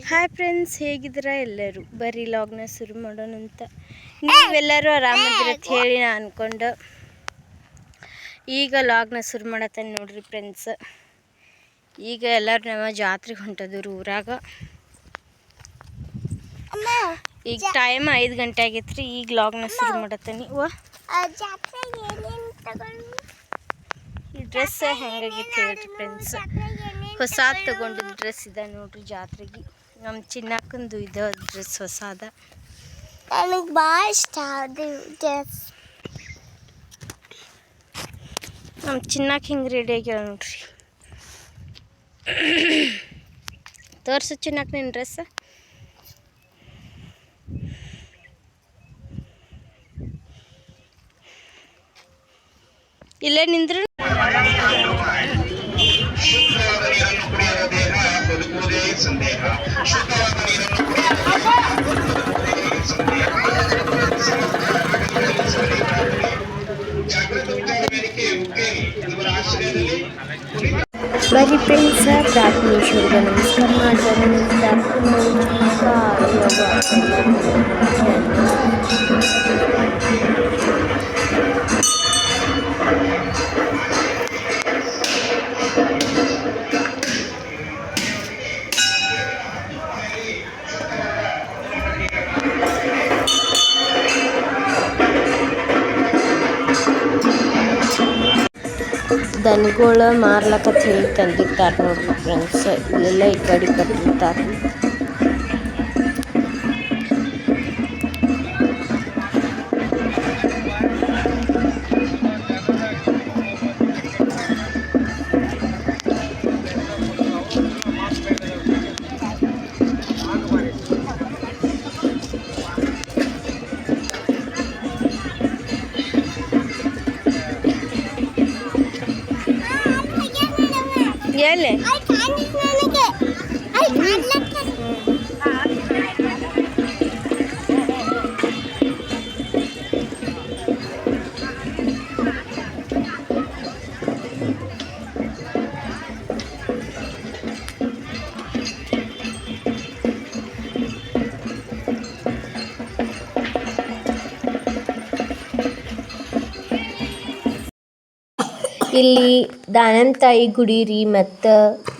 Hi friends ಹೇಗಿದ್ದೀರಾ ಎಲ್ಲರೂ? Log ಲಾಗ್ನ ಶುರು ಮಾಡೋಣ ಅಂತ. ನೀವೆಲ್ಲರೂ ಆರಾಮದಿರ ಅಂತ ಹೇಳಿ ನಾ ಅಂದ್ಕೊಂಡು ಈಗ ಲಾಗ್ನ ಶುರು ಮಾಡತ್ತೇನೆ ನೋಡ್ರಿ ಫ್ರೆಂಡ್ಸ್ ಈಗ ಎಲ್ಲರೂ ನಮ್ಮ ಜಾತ್ರೆಗೆ ಹೊಂಟದ್ರು ಊರಾಗ. ಈಗ ಟೈಮ್ ಐದು ಗಂಟೆ ಆಗೈತ್ರಿ, ಈಗ ಲಾಗ್ನ ಶುರು ಮಾಡತ್ತೇನೆ. ವ. ಈ ಡ್ರೆಸ್ ಹೆಂಗಾಗಿತ್ತು ಹೇಳ್ರಿ ಫ್ರೆಂಡ್ಸ್ ಹೊಸಾದ್ ತಗೊಂಡಿದ್ದ ಡ್ರೆಸ್ ಇದೆ ನೋಡ್ರಿ ಜಾತ್ರೆಗೆ. ನಮ್ಮ ಚಿನ್ನಕ್ಕಂದು ಇದು ಡ್ರೆಸ್ ಹೊಸಾದ. ನನಗೆ ಭಾಳ ಇಷ್ಟ ಅದು ಡ್ರೆಸ್. ನಮ್ಮ ಚಿನ್ನಕ್ಕೆ ಹಿಂಗೆ ರೆಡಿ ಆಗ್ಯಾವ ನೋಡ್ರಿ. ತೋರ್ಸು ಚಿನ್ನಕ್ಕೆ ನಿನ್ನ ಡ್ರೆಸ್ ಇಲ್ಲೇ ನಿಂದ್ರು. ಸಂದೇಹ ಶುದ್ಧವಾದ ನೀರನ್ನು ಕುಡಿಯದ ಜಾಗೃತ ವಿಚಾರ ವೇದಿಕೆ ಉಕ್ಕೆ ಇವರ ಆಶ್ರಯದಲ್ಲಿ ಬರೀ ಫ್ರೆಂಡ್ಸ ಪ್ರಾರ್ಥನೇಶ್ವರಿಗೆ ನಮಸ್ಕಾರ ಮಾಡ್ತಾರೆ ದನಗಳ ಮಾರ್ಲಕತ್ ಹೇಳಿ ತಂದಿರ್ತಾರ ನೋಡ್ರಿ ಫ್ರೆಂಡ್ಸ್ ಇಲ್ಲೆಲ್ಲ ಈ ಕಡೆ ಕಟ್ಟಿರ್ತಾರೆ ಎಲ್ಲಿ ನನಗೆ ಇಲ್ಲಿ ದಾನಂತಾಯಿ ಗುಡಿ ರೀ, ಮತ್ತು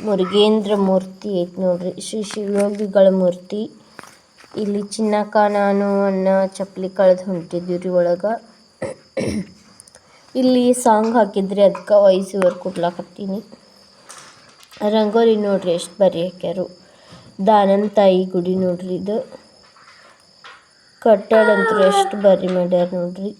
ಮುರುಗೇಂದ್ರ ಮೂರ್ತಿ ಐತಿ ನೋಡ್ರಿ. ಶ್ರೀ ಶಿವಯೋಗಿಗಳ ಮೂರ್ತಿ. ಇಲ್ಲಿ ಚಿನ್ನಕ್ಕ ನಾನು ಅನ್ನ, ಚಪ್ಪಲಿ ಕಳೆದು ಹೊಂಟಿದ್ದೀವಿ ರೀ ಒಳಗೆ. ಇಲ್ಲಿ ಸಾಂಗ್ ಹಾಕಿದ್ರಿ ಅದಕ್ಕೆ ವಯಸ್ಸು ಓವರ್ ಕೊಡ್ಲಾಕತ್ತೀನಿ. ರಂಗೋಲಿ ನೋಡ್ರಿ, ಎಷ್ಟು ಬರಿ ಹಾಕ್ಯಾರು. ದಾನಂತಾಯಿ ಗುಡಿ ನೋಡ್ರಿ ಇದು. ಕಟ್ಟಡ ಅಂತೂ ಎಷ್ಟು ಬರಿ ಮಾಡ್ಯಾರ ನೋಡ್ರಿ.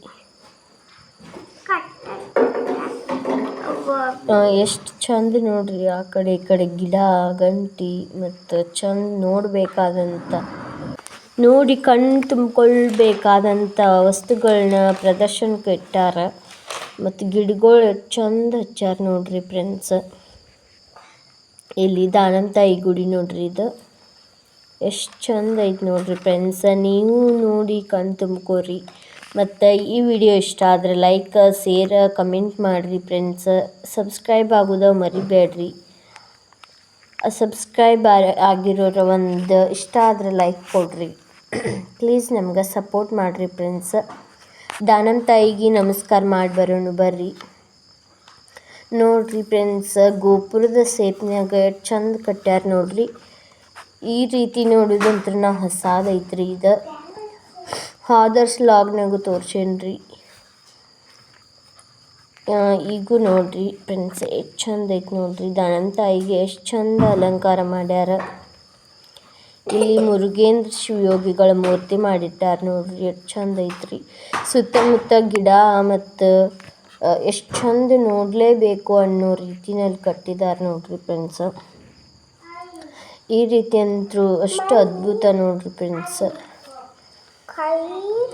ಎಷ್ಟು ಚಂದ ನೋಡ್ರಿ ಆ ಕಡೆ, ಈ ಕಡೆ ಗಿಡ, ಗಂಟಿ ಮತ್ತು ಚಂದ ನೋಡಬೇಕಾದಂಥ ನೋಡಿ ಕಣ್ಣು ತುಂಬಿಕೊಳ್ಬೇಕಾದಂಥ ವಸ್ತುಗಳನ್ನ ಪ್ರದರ್ಶನಕ್ಕೆ ಇಟ್ಟಾರ. ಮತ್ತು ಗಿಡಗಳು ಚಂದ ಹಚ್ಚಾರ ನೋಡ್ರಿ ಫ್ರೆಂಡ್ಸ್ ಇಲ್ಲಿ ದಾನಂತಾಯಿ ಗುಡಿ ನೋಡ್ರಿ ಇದು. ಎಷ್ಟು ಚಂದ ಐತೆ ನೋಡ್ರಿ ಫ್ರೆಂಡ್ಸ ನೀವು ನೋಡಿ ಕಣ್ ತುಂಬ್ಕೋರಿ. ಮತ್ತು ಈ ವಿಡಿಯೋ ಇಷ್ಟ ಆದರೆ ಲೈಕ್ ಶೇರ್ ಕಮೆಂಟ್ ಮಾಡಿರಿ ಫ್ರೆಂಡ್ಸ್ ಸಬ್ಸ್ಕ್ರೈಬ್ ಆಗೋದ ಮರಿಬೇಡ್ರಿ. ಸಬ್ಸ್ಕ್ರೈಬ್ ಆಗಿರೋರ ಒಂದು ಇಷ್ಟ ಆದರೆ ಲೈಕ್ ಕೊಡ್ರಿ. ಪ್ಲೀಸ್ ನಮ್ಗೆ ಸಪೋರ್ಟ್ ಮಾಡಿರಿ ಫ್ರೆಂಡ್ಸ್ ದಾನಮ್ ತಾಯಿಗೆ ನಮಸ್ಕಾರ ಮಾಡಿ ಬರೋಣ ಬರ್ರಿ. ನೋಡ್ರಿ ಫ್ರೆಂಡ್ಸ್ ಗೋಪುರದ ಸೇಪ್ನ್ಯಾಗ ಎಷ್ಟು ಚಂದ ಕಟ್ಟ್ಯಾರ ನೋಡ್ರಿ. ಈ ರೀತಿ ನೋಡೋದಂತ್ರ ನಾ ಹೊಸದೈತ್ರಿ ಇದು. ಹಾದರ್ಸ್ ಲಾಗ್ನಾಗೂ ತೋರ್ಸೇನ್ರಿ. ಈಗೂ ನೋಡ್ರಿ ಫ್ರೆಂಡ್ಸ್, ಎಷ್ಟು ಚಂದ ಐತೆ ನೋಡ್ರಿ. ದಾನಮ್ ತಾಯಿಗೆ ಎಷ್ಟು ಚಂದ ಅಲಂಕಾರ ಮಾಡ್ಯಾರ. ಇಲ್ಲಿ ಮುರುಗೇಂದ್ರ ಶಿವಯೋಗಿಗಳ ಮೂರ್ತಿ ಮಾಡಿಟ್ಟಾರ ನೋಡ್ರಿ, ಎಷ್ಟು ಚಂದ ಐತ್ರಿ. ಸುತ್ತಮುತ್ತ ಗಿಡ ಮತ್ತು ಎಷ್ಟು ಚಂದ ನೋಡಲೇಬೇಕು ಅನ್ನೋ ರೀತಿನಲ್ಲಿ ಕಟ್ಟಿದ್ದಾರೆ ನೋಡ್ರಿ ಫ್ರೆಂಡ್ಸ್. ಈ ರೀತಿ ಅಂತೂ ಅಷ್ಟು ಅದ್ಭುತ ನೋಡ್ರಿ ಫ್ರೆಂಡ್ಸ್.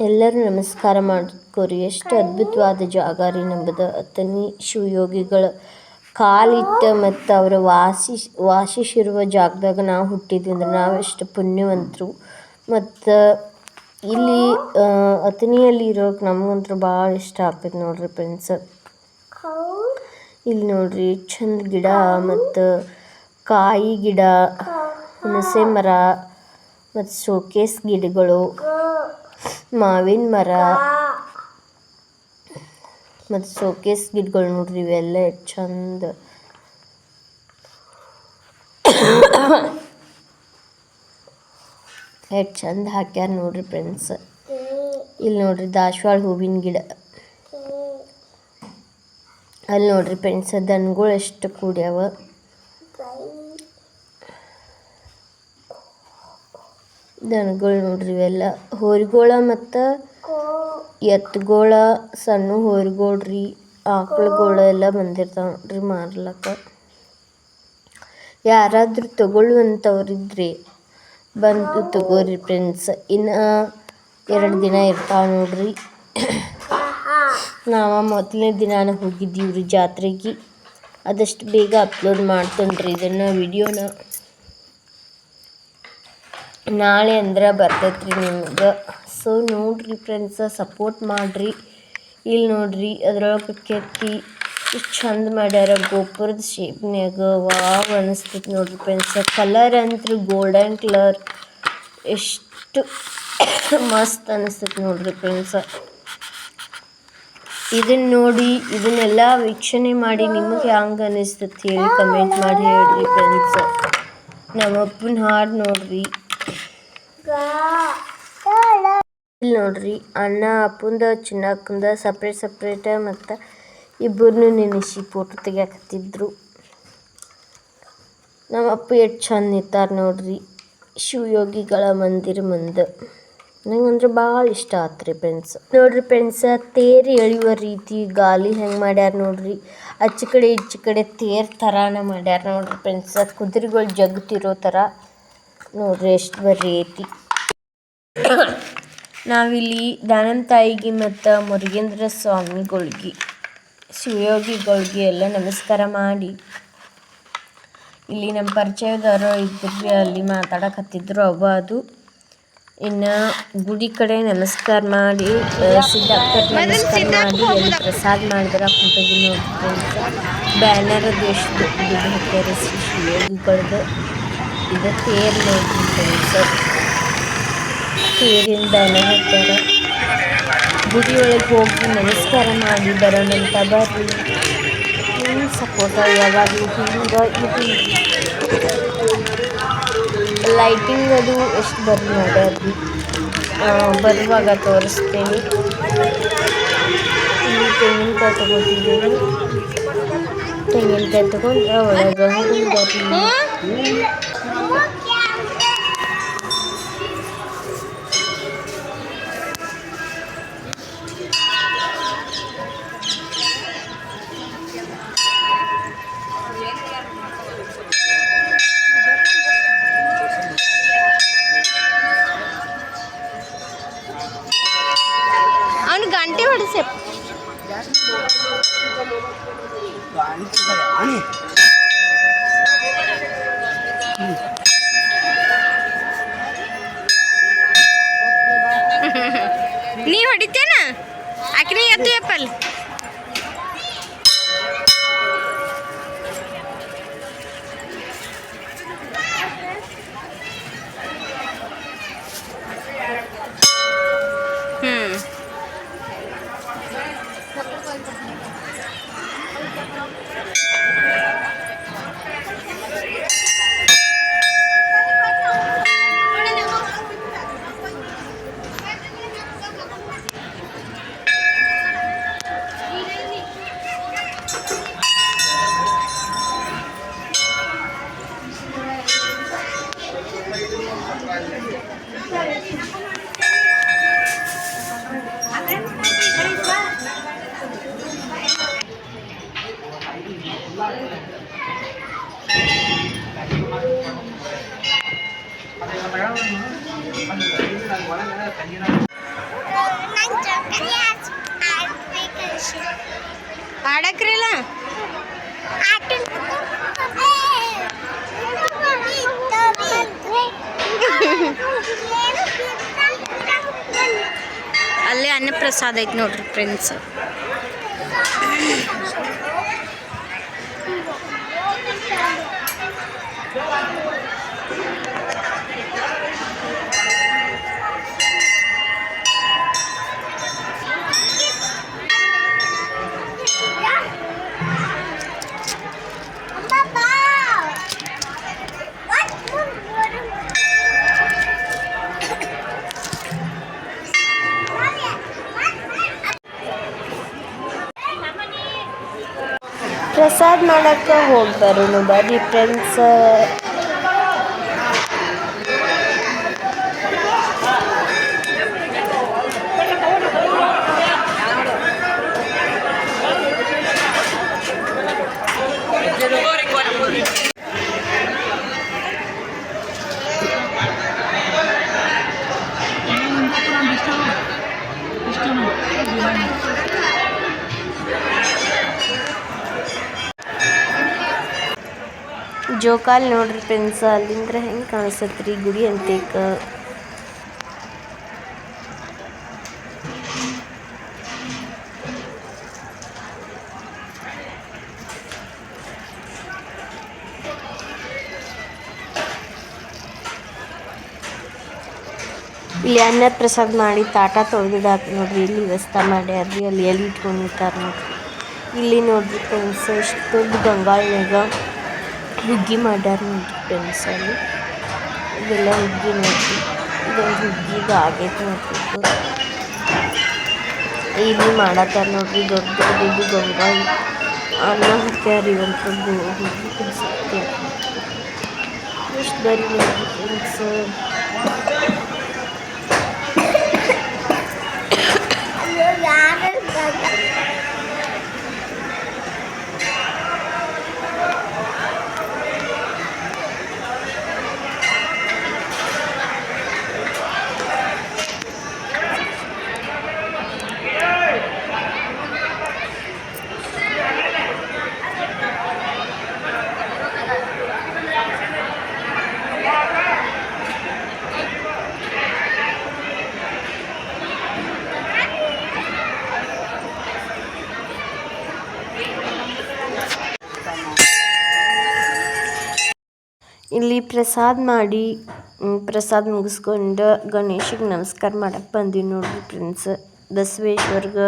ಎಲ್ಲರೂ ನಮಸ್ಕಾರ ಮಾಡ್ಕೋರಿ. ಎಷ್ಟು ಅದ್ಭುತವಾದ ಜಾಗ ರೀ ನಮ್ಮದು ಅತನಿ ಶಿವಯೋಗಿಗಳ ಕಾಲಿಟ್ಟ ಮತ್ತು ಅವರ ವಾಸಿ ವಾಸಿಸಿರುವ ಜಾಗದಾಗ ನಾವು ಹುಟ್ಟಿದ್ವಿ ಅಂದ್ರೆ ನಾವು ಎಷ್ಟು ಪುಣ್ಯವಂತರು. ಮತ್ತು ಇಲ್ಲಿ ಅತನಿಯಲ್ಲಿ ಇರೋಕೆ ನಮಗಂತೂ ಭಾಳ ಇಷ್ಟ ಆಗ್ತೈತೆ ನೋಡ್ರಿ ಫ್ರೆಂಡ್ಸ್ ಇಲ್ಲಿ ನೋಡ್ರಿ ಚಂದ ಗಿಡ ಮತ್ತು ಕಾಯಿ ಗಿಡ, ಹುಣಸೆ ಮರ, ಮತ್ತು ಶೋಕೇಸ್ ಗಿಡಗಳು. ಮಾವಿನ ಮರ. ಮತ್ತು ಶೋಕೇಸ್ ಗಿಡಗಳು ನೋಡ್ರಿ ಇವೆಲ್ಲ ಎಷ್ಟು ಚಂದ. ಎಷ್ಟು ಚಂದ ಹಾಕ್ಯಾರ ನೋಡ್ರಿ ಫ್ರೆಂಡ್ಸ್ ಇಲ್ಲಿ ನೋಡ್ರಿ ದಾಸವಾಳ ಹೂವಿನ ಗಿಡ. ಅಲ್ಲಿ ನೋಡ್ರಿ ಫ್ರೆಂಡ್ಸ್ ದನಗಳು ಎಷ್ಟು ಕೂಡ್ಯಾವ. ದನಗಳು ನೋಡ್ರಿ ಇವೆಲ್ಲ. ಹೋರಿಗೋಳ ಮತ್ತು ಎತ್ತುಗೋಳ ಸಣ್ಣ ಹೋರಿಗೋಳ್ರಿ ಆಕಳುಗಳು ಎಲ್ಲ ಬಂದಿರ್ತಾವ ನೋಡ್ರಿ ಮಾರ್ಲಕ್ಕ. ಯಾರಾದರೂ ತಗೊಳ್ಳುವಂಥವ್ರಿದ್ರಿ ಬಂದು ತಗೋರಿ ಫ್ರೆಂಡ್ಸ್ ಇನ್ನ ಎರಡು ದಿನ ಇರ್ತಾವ ನೋಡ್ರಿ. ನಾವು ಮೊದಲನೇ ದಿನಾನ ಹೋಗಿದ್ದೀವಿ ರೀ ಜಾತ್ರೆಗೆ. ಆದಷ್ಟು ಬೇಗ ಅಪ್ಲೋಡ್ ಮಾಡ್ತೇನೆ ರೀ ಇದನ್ನು ವಿಡಿಯೋನ ನಾಳೆ ಅಂದ್ರೆ ಬರ್ತೈತೆ ರೀ ನಿಮ್ಗೆ. ಸೊ ನೋಡ್ರಿ ಫ್ರೆಂಡ್ಸ ಸಪೋರ್ಟ್ ಮಾಡಿರಿ. ಇಲ್ಲಿ ನೋಡ್ರಿ, ಅದ್ರೊಳಗೆ ಕೆತ್ತಿ ಎಷ್ಟು ಚಂದ ಮಾಡ್ಯಾರ ಗೋಪುರದ ಶೇಪ್ನ್ಯಾಗ ವಾವ್ ಅನಿಸ್ತೈತಿ ನೋಡ್ರಿ ಫ್ರೆಂಡ್ಸ ಕಲರ್ ಅಂತೂ ಗೋಲ್ಡನ್ ಕಲರ್ ಎಷ್ಟು ಮಸ್ತ್ ಅನಿಸ್ತೈತಿ ನೋಡ್ರಿ ಫ್ರೆಂಡ್ಸ ಇದನ್ನ ನೋಡಿ, ಇದನ್ನೆಲ್ಲ ವೀಕ್ಷಣೆ ಮಾಡಿ ನಿಮಗೆ ಹ್ಯಾಂಗೆ ಅನಿಸ್ತೈತಿ ಹೇಳಿ ಕಮೆಂಟ್ ಮಾಡಿ ಹೇಳ್ರಿ ಫ್ರೆಂಡ್ಸ್ ನಮ್ಮ ಅಪ್ಪನ ಹಾಡು ನೋಡ್ರಿ. ಇಲ್ಲಿ ನೋಡ್ರಿ, ಅಣ್ಣ, ಅಪ್ಪಂದ ಚಿನ್ನ ಅಕ್ಕಂದ ಸಪ್ರೇಟ್ ಸಪ್ರೇಟ್ ಮತ್ತು ಇಬ್ಬರನ್ನೂ ನೆನೆಸಿ ಫೋಟೋ ತೆಗಿಯಾಕತ್ತಿದ್ರು. ನಮ್ಮ ಅಪ್ಪ ಎಷ್ಟು ಚಂದ ನಿಂತಾರೆ ನೋಡ್ರಿ, ಶಿವಯೋಗಿಗಳ ಮಂದಿರ ಮುಂದೆ. ನಂಗಂದ್ರೆ ಭಾಳ ಇಷ್ಟ ಆತ್ರಿ ಫ್ರೆಂಡ್ಸ್ ನೋಡ್ರಿ ಫ್ರೆಂಡ್ಸ್ ತೇರು ಎಳೆಯುವ ರೀತಿ ಗಾಲಿ ಹೆಂಗೆ ಮಾಡ್ಯಾರ ನೋಡ್ರಿ, ಅಚ್ಚ ಕಡೆ ಈಚೆ ಕಡೆ ತೇರ್ ಥರಾನ ಮಾಡ್ಯಾರ ನೋಡ್ರಿ ಫ್ರೆಂಡ್ಸ್ ಕುದುರೆಗಳು ಜಗ್ತಿರೋ ಥರ ನೋಡ್ರಿ ಎಷ್ಟು ಬರ್ರಿ ಐತಿ. ನಾವಿಲ್ಲಿ ದಾನಂದ ತಾಯಿಗೆ ಮತ್ತು ಮುರುಗೇಂದ್ರ ಸ್ವಾಮಿಗಳಿಗೆ, ಶಿವಯೋಗಿಗಳಿಗೆ ಎಲ್ಲ ನಮಸ್ಕಾರ ಮಾಡಿ. ಇಲ್ಲಿ ನಮ್ಮ ಪರಿಚಯದವರು ಇದ್ರಿ ಅಲ್ಲಿ ಮಾತಾಡಕತ್ತಿದ್ರು, ಅವ ಅದು. ಇನ್ನು ಗುಡಿ ಕಡೆ ನಮಸ್ಕಾರ ಮಾಡಿ ಸಿದ್ದಾಪುರ ನಮಸ್ಕಾರ ಮಾಡಿ, ಅಲ್ಲಿ ಪ್ರಸಾದ ಮಾಡಿದ್ರೆ ಕುಂತಗಿ ನೋಡ್ರಿ ಬ್ಯಾನರ್ ಎಷ್ಟು ಶಿವಯೋಗಿಗಳದ್ದು ಇದು ತೇರು ನೋಡ್ರಿ ಫ್ರೆಂಡ್ಸ್ ತೇರಿನ ಬ್ಯಾನರ್ ಹಾಕ್ಯಾರ ಗುಡಿ ಒಳಗೆ ಹೋಗಿ ನಮಸ್ಕಾರ ಮಾಡಿ ಬರೋಣಂತ ಬರ್ರಿ ನಿಮ್ಮ ಸಪೋರ್ಟ ಯಾವಾಗಲೂ ಹಿಂಗೆ ಇದು ಲೈಟಿಂಗ್ ಅದು ಎಷ್ಟು ಬರ್ರಿ ಮಾಡ್ಯಾರ್ರಿ ಬರುವಾಗ ತೋರಿಸ್ತೇನೆ ಇಲ್ಲಿ ತೆಂಗಿನಕಾಯಿ ತಗೋತಿದ್ದೀವಿ ತೆಂಗಿನಕಾಯಿ ತಗೊಂಡ್ರೆ ಒಳಗೆ ಹೋಗಿ ಬರ್ರಿ గంటి పడిసేపు గంటి ಹೊಡಿತೇನ? ಆಕಿನ ಎದ್ದು ಯಪ್ಪಲ್ ಆಡಕ್ರಿಲ್ಲ? ಅಲ್ಲೇ ಅನ್ನಪ್ರಸಾದ ಐತಿ ನೋಡ್ರಿ ಫ್ರೆಂಡ್ಸ್. ಮಾಡಕ್ಕೆ ಹೋಗಿ ಬರೋಣ ಬರ್ರಿ ಫ್ರೆಂಡ್ಸ್ ಜೋಕಾಲ್ ನೋಡ್ರಿ ಫ್ರೆಂಡ್ಸ್ ಅಲ್ಲಿಂದ್ರ ಹೆಂಗೆ ಕಾಣಿಸತ್ರಿ ಗುಡಿ ಅಂತೇಕ? ಇಲ್ಲಿ ಅನ್ನ ಪ್ರಸಾದ ಮಾಡಿ ತಾಟ ತೊಳೆದಿಡಾಕ ನೋಡ್ರಿ, ಇಲ್ಲಿ ವ್ಯವಸ್ಥೆ ಮಾಡ್ಯಾರ್ರಿ, ಅಲ್ಲಿ ಎಲ್ಲಿ ಇಟ್ಕೊಂಡಿರ್ತಾರೆ ನೋಡ್ರಿ. ಇಲ್ಲಿ ನೋಡ್ರಿ ಫ್ರೆಂಡ್ಸ್ ಎಷ್ಟು ದೊಡ್ಡ ಹುಗ್ಗಿ ಮಾಡ್ಯಾರ ನೋಡ್ರಿ ಫ್ರೆಂಡ್ಸಲ್ಲಿ ಇದೆಲ್ಲ ಹುಗ್ಗಿ ನೋಡ್ರಿ. ಇದೊಂದು ಹುಗ್ಗಿದು ಆಗೈತೆ ಇದು. ಇಲ್ಲಿ ಮಾಡತ್ತಾರ ನೋಡ್ರಿ ದೊಡ್ಡ ದೊಡ್ಡ ಗಂಗಾಳ. ಅನ್ನ ಹಾಕ್ಯಾರಿ ಒಂದು ಹುಗ್ಗಿ ಕುದಿಸುತ್ತೆ ಎಷ್ಟು ಬರೀ ನೋಡ್ರಿ ಫ್ರೆಂಡ್ಸ್ ಇಲ್ಲಿ ಪ್ರಸಾದ ಮಾಡಿ ಪ್ರಸಾದ ಮುಗಿಸ್ಕೊಂಡು ಗಣೇಶಗೆ ನಮಸ್ಕಾರ ಮಾಡಕ್ಕೆ ಬಂದೀವಿ ನೋಡ್ರಿ ಫ್ರೆಂಡ್ಸ್ ಬಸವೇಶ್ವರ್ಗೆ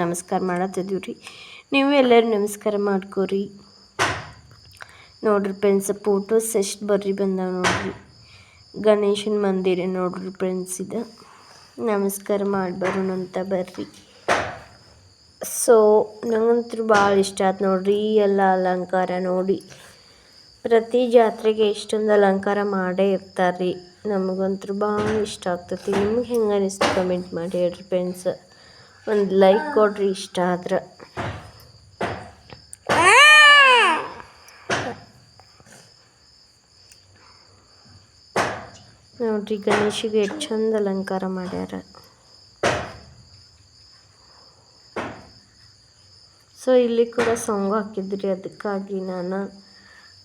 ನಮಸ್ಕಾರ ಮಾಡತ್ತಿದ್ದೀವಿ ರೀ ನೀವು ಎಲ್ಲರೂ ನಮಸ್ಕಾರ ಮಾಡ್ಕೋರಿ. ನೋಡ್ರಿ ಫ್ರೆಂಡ್ಸ್ ಫೋಟೋಸ್ ಎಷ್ಟು ಬರ್ರಿ ಬಂದಾವ ನೋಡ್ರಿ. ಗಣೇಶನ ಮಂದಿರ ನೋಡ್ರಿ ಫ್ರೆಂಡ್ಸ್ ಇದು. ನಮಸ್ಕಾರ ಮಾಡಿ ಬರೋಣ ಅಂತ ಬರ್ರಿ. ಸೊ ನಂಗಂತೂ ಭಾಳ ಇಷ್ಟ ಆಯ್ತು ನೋಡ್ರಿ ಎಲ್ಲ ಅಲಂಕಾರ ನೋಡಿ. ಪ್ರತಿ ಜಾತ್ರೆಗೆ ಎಷ್ಟೊಂದು ಅಲಂಕಾರ ಮಾಡೇ ಇರ್ತಾರೆ ರೀ ನಮಗಂತೂ ಭಾಳ ಇಷ್ಟ ಆಗ್ತೈತಿ. ನಿಮ್ಗೆ ಹೆಂಗೆ ಅನಿಸ್ತು ಕಮೆಂಟ್ ಮಾಡಿ ಹೇಳ್ರಿ ಫ್ರೆಂಡ್ಸ್ ಒಂದು ಲೈಕ್ ಕೊಡ್ರಿ ಇಷ್ಟ ಆದ್ರೆ. ನೋಡ್ರಿ ಗಣೇಶಿಗೆ ಎಷ್ಟು ಚಂದ ಅಲಂಕಾರ ಮಾಡ್ಯಾರ. ಸೊ ಇಲ್ಲಿ ಕೂಡ ಸಾಂಗ್ ಹಾಕಿದ್ರಿ, ಅದಕ್ಕಾಗಿ ನಾನು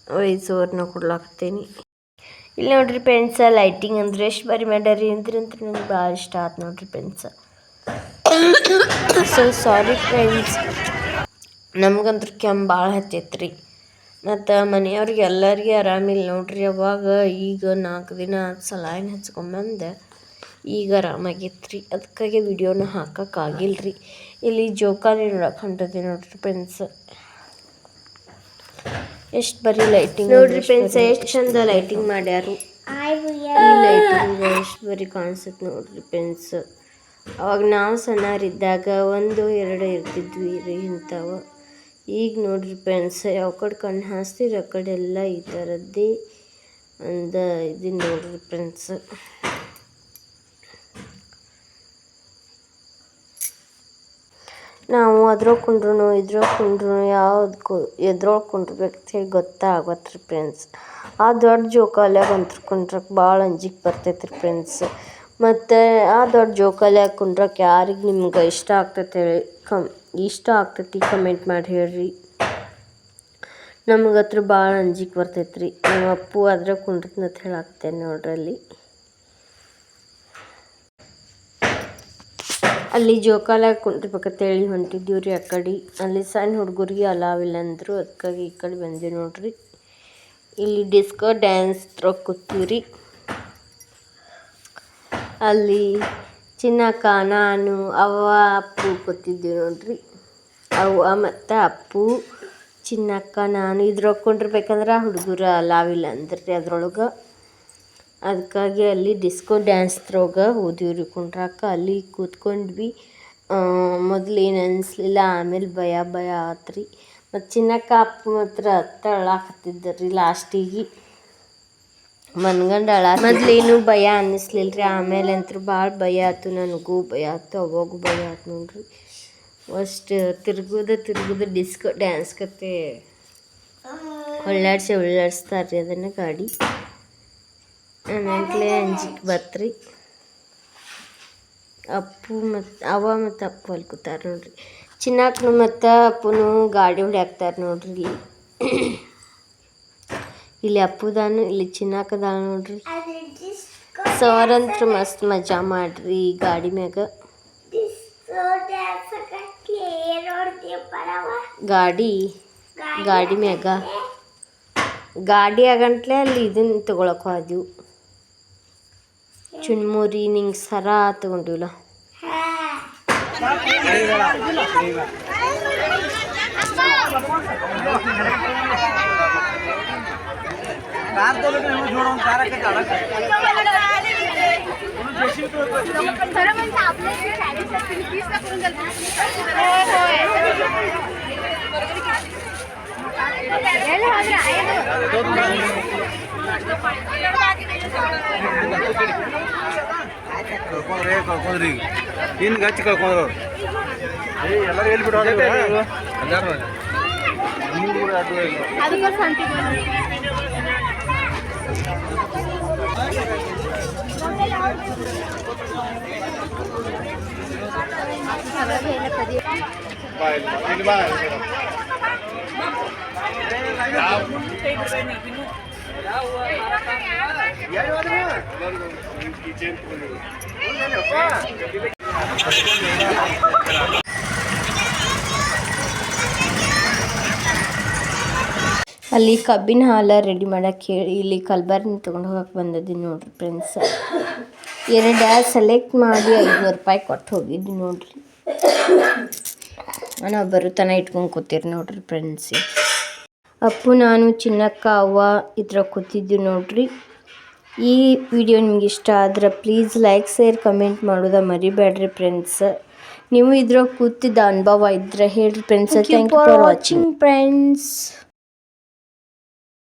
ವಾಯ್ಸ್ ಓವರ್ನ ಕೊಡ್ಲಾಕ್ತೀನಿ ಇಲ್ಲಿ ನೋಡ್ರಿ ಪೆನ್ಸ ಲೈಟಿಂಗ್ ಅಂದ್ರೆ ಎಷ್ಟು ಬಾರಿ ಮಾಡ್ಯಾರಿ ಅಂದ್ರೆ ಅಂತ ನನಗೆ ಭಾಳ ಇಷ್ಟ ಆಯ್ತು ನೋಡ್ರಿ ಪೆನ್ಸ ಸೊ ಸಾರಿ ಫ್ರೆಂಡ್ಸ್ ನಮಗಂತೂ ಕೆಮ್ಮು ಭಾಳ ಹತ್ತೈತ್ರಿ. ಮತ್ತು ಮನೆಯವ್ರಿಗೆ ಎಲ್ಲರಿಗೆ ಆರಾಮಿಲ್ಲ ನೋಡ್ರಿ ಅವಾಗ. ಈಗ ನಾಲ್ಕು ದಿನ ಸಲಾಯಿನ ಹಚ್ಕೊಂಬಂದೆ. ಈಗ ಆರಾಮಾಗೈತ್ರಿ. ಅದಕ್ಕಾಗಿ ವಿಡಿಯೋನ ಹಾಕೋಕ್ಕಾಗಿಲ್ಲ ರೀ ಇಲ್ಲಿ ಜೋಕಾಲಿ ನೋಡಕ್ಕೆ ಹೊಂಟದೆ ನೋಡ್ರಿ ಫ್ರೆಂಡ್ಸ್ ಎಷ್ಟು ಬರೀ ಲೈಟಿಂಗ್ ನೋಡ್ರಿ ಫ್ರೆಂಡ್ಸ್ ಎಷ್ಟು ಚಂದ ಲೈಟಿಂಗ್ ಮಾಡ್ಯಾರು. ಈ ಲೈಟಿಂಗ್ ಎಷ್ಟು ಬರೀ ಕಾಣಿಸುತ್ತೆ ನೋಡ್ರಿ ಫ್ರೆಂಡ್ಸ್ ಅವಾಗ ನಾವು ಸಣ್ಣವರಿದ್ದಾಗ ಒಂದು ಎರಡು ಇರ್ತಿದ್ವಿ ರೀ ಇಂಥವು. ಈಗ ನೋಡ್ರಿ ಫ್ರೆಂಡ್ಸ್ ಯಾವ ಕಡೆ ಕಣ್ಣು ಹಾಸ್ತೀರಿ ಆ ಕಡೆ ಎಲ್ಲ ಈ ಥರದ್ದೇ ಒಂದು ಇದು ನೋಡ್ರಿ ಫ್ರೆಂಡ್ಸ್ ನಾವು ಅದ್ರೊಳಗೆ ಕುಂಡ್ರೂ ಇದ್ರೊಳಗೆ ಕುಂಡ್ರೂ ಯಾವ್ದು ಎದ್ರೊಳಗೆ ಕುಂಡ್ರಬೇಕು ಹೇಳಿ ಗೊತ್ತಾಗತ್ತೆ ಫ್ರೆಂಡ್ಸ್ ಆ ದೊಡ್ಡ ಜೋಕಾಲಿಯಾಗ ಅಂತ್ರು ಕುಂಡ್ರಕ್ಕೆ ಭಾಳ ಅಂಜಿಕೆ ಬರ್ತೈತೆ ಫ್ರೆಂಡ್ಸ್ ಮತ್ತು ಆ ದೊಡ್ಡ ಜೋಕಾಲ್ಯಾಗ ಕುಂಡ್ರಕ್ಕೆ ಯಾರಿಗೆ ನಿಮ್ಗೆ ಇಷ್ಟ ಆಗ್ತೈತೆ ಹೇಳಿ ಕಮ್, ಇಷ್ಟ ಆಗ್ತೈತಿ ಕಮೆಂಟ್ ಮಾಡಿ ಹೇಳ್ರಿ. ನಮ್ಗೆ ಹತ್ರ ಭಾಳ ಅಂಜಿಕೆ ಬರ್ತೈತೆ ರೀ. ನಮ್ಮ ಅಪ್ಪು ಅದ್ರಾಗ ಕುಂಡ್ರತ್ನಂತ ಹೇಳಾಕ್ತೇನೆ ನೋಡ್ರಿ ಅಲ್ಲಿ ಅಲ್ಲಿ ಜೋಕಾಲ ಕುಂಡ್ರಬೇಕಂತೇಳಿ ಹೊಂಟಿದ್ದೀವಿ ರೀ ಆ ಕಡೆ. ಅಲ್ಲಿ ಸಣ್ಣ ಹುಡುಗರಿಗೆ ಅಲಾವಿಲ್ಲ ಅಂದರು. ಅದಕ್ಕಾಗಿ ಈ ಕಡೆ ಬಂದೀವಿ ನೋಡ್ರಿ. ಇಲ್ಲಿ ಡಿಸ್ಕೋ ಡ್ಯಾನ್ಸ್ ಕೂತೀವಿ ರೀ. ಅಲ್ಲಿ ಚಿನ್ನಕ್ಕ ನಾನು ಅವ್ವ, ಅಪ್ಪು ಕೂತಿದ್ದೀವಿ ನೋಡ್ರಿ. ಅವ್ವ ಮತ್ತು ಅಪ್ಪು ಚಿನ್ನಕ್ಕ ನಾನು ಇದ್ರೊಕ್ಕೊಂಡಿರ್ಬೇಕಂದ್ರೆ ಕುಂಡ್ರಬೇಕಂದ್ರೆ ಹುಡುಗರು ಅಲಾವಿಲ್ಲ ಅಂದ್ರಿ ಅದ್ರೊಳಗೆ. ಅದಕ್ಕಾಗಿ ಅಲ್ಲಿ ಡಿಸ್ಕೋ ಡ್ಯಾನ್ಸ್ ತ್ರೋಗ ಹೋದಿವಿ ರೀ ಕುಂಡ್ರಾಕ. ಅಲ್ಲಿ ಕೂತ್ಕೊಂಡ್ವಿ. ಮೊದಲು ಏನು ಅನಿಸ್ಲಿಲ್ಲ ಆಮೇಲೆ ಭಯ ಭಯ ಆತ್ರಿ. ಮತ್ತು ಚಿನ್ನಕ್ಕ ಅಪ್ಪ ಮಾತ್ರ ಅಳಾಕತ್ತಿದ್ದರಿ ಲಾಸ್ಟಿಗೆ. ಮನ್ಗಂಡ ಅಳ ಮೊದಲೇನು ಭಯ ಅನ್ನಿಸ್ಲಿಲ್ಲ ರೀ ಆಮೇಲೆ ಅಂತೂ ಭಾಳ ಭಯ ಆಯ್ತು ನನಗೂ. ಭಯ ಆಯ್ತು ಅವಾಗೂ ಭಯ ಆಯ್ತು ನೋಡ್ರಿ. ಅಷ್ಟು ತಿರ್ಗುದ ತಿರ್ಗುದ ಡಿಸ್ಕೋ ಡ್ಯಾನ್ಸ್ ಕತೆ ಒಳ್ಳಾಡ್ಸಿ ಒಳ್ಳಾಡಿಸ್ತಾರೆ ರೀ ಅದನ್ನು ಗಾಡಿ. ನನಗ್ಲೇ ಅಂಜಿಕೆ ಬತ್ರಿ ಅಪ್ಪು ಮತ್ತು ಅವ ಮತ್ತು ಅಪ್ಪು ಅಲ್ಲಿ ಕೂತಾರ ನೋಡ್ರಿ. ಚಿನ್ನಕ್ಕನು ಮತ್ತು ಅಪ್ಪನು ಗಾಡಿ ಹೊಡ್ಯಾಕ್ತಾರೆ ನೋಡ್ರಿ. ಇಲ್ಲಿ ಇಲ್ಲಿ ಅಪ್ಪುದಾನು, ಇಲ್ಲಿ ಚಿನ್ನಾಕದಾನ ನೋಡ್ರಿ. ಡಿಸ್ಕೋ ಮಸ್ತ್ ಮಜಾ ಮಾಡ್ರಿ ಗಾಡಿ ಮ್ಯಾಗ. ಗಾಡಿ ಗಾಡಿ ಮ್ಯಾಗ. ಗಾಡಿ ಆಗಂಟ್ಲೆ ಅಲ್ಲಿ ಇದನ್ನ ತಗೊಳಕ್ ಹೋದ್ವು. ಚುನ್ಮುರಿ ನಿಂಗೆ ಸರ ತಗೊಂಡಿವಲ್ಲ ಕಳ್ಕೊಂಡ್ರೆ ಕಳ್ಕೊಂಡ್ರಿ. ಇನ್ನು ಗಚ್ಚಿ ಕಳ್ಕೊಂಡ್ರು. ಎಲ್ಲರೂ ಎಲ್ಲಿ ಬಿಡೋ ಎಲ್ಲಾರು ಮೂರು ಅದು ಅಲ್ಲಿ ಕಬ್ಬಿನ ಹಾಲ ರೆಡಿ ಮಾಡಕ್ಕೆ ಹೇಳಿ, ಇಲ್ಲಿ ಕಲ್ಬಾರಿನ ತೊಗೊಂಡು ಹೋಗಕ್ಕೆ ಬಂದದ್ದೀನಿ ನೋಡ್ರಿ ಫ್ರೆಂಡ್ಸ್ ಎರಡು ಸೆಲೆಕ್ಟ್ ಮಾಡಿ ಐದುನೂರು ರೂಪಾಯಿ ಕೊಟ್ಟು ಹೋಗಿದ್ದು ನೋಡ್ರಿ. ನಾವು ಬರುತನ ಇಟ್ಕೊಂಡು ಕೂತಿರಿ ನೋಡ್ರಿ ಫ್ರೆಂಡ್ಸ್ ಅಪ್ಪು ನಾನು ಚಿನ್ನಕ್ಕ ಅವ್ವ ಇದ್ರ ಕೂತಿದ್ದು ನೋಡ್ರಿ. ಈ ವಿಡಿಯೋ ನಿಮ್ಗೆ ಇಷ್ಟ ಆದ್ರೆ ಪ್ಲೀಸ್ ಲೈಕ್ ಶೇರ್ ಕಮೆಂಟ್ ಮಾಡೋದ ಮರಿಬೇಡ್ರಿ ಫ್ರೆಂಡ್ಸ್ ನೀವು ಇದ್ರಾಗ ಕೂತಿದ್ದ ಅನುಭವ ಇದ್ರೆ ಹೇಳ್ರಿ friends thank you for watching friends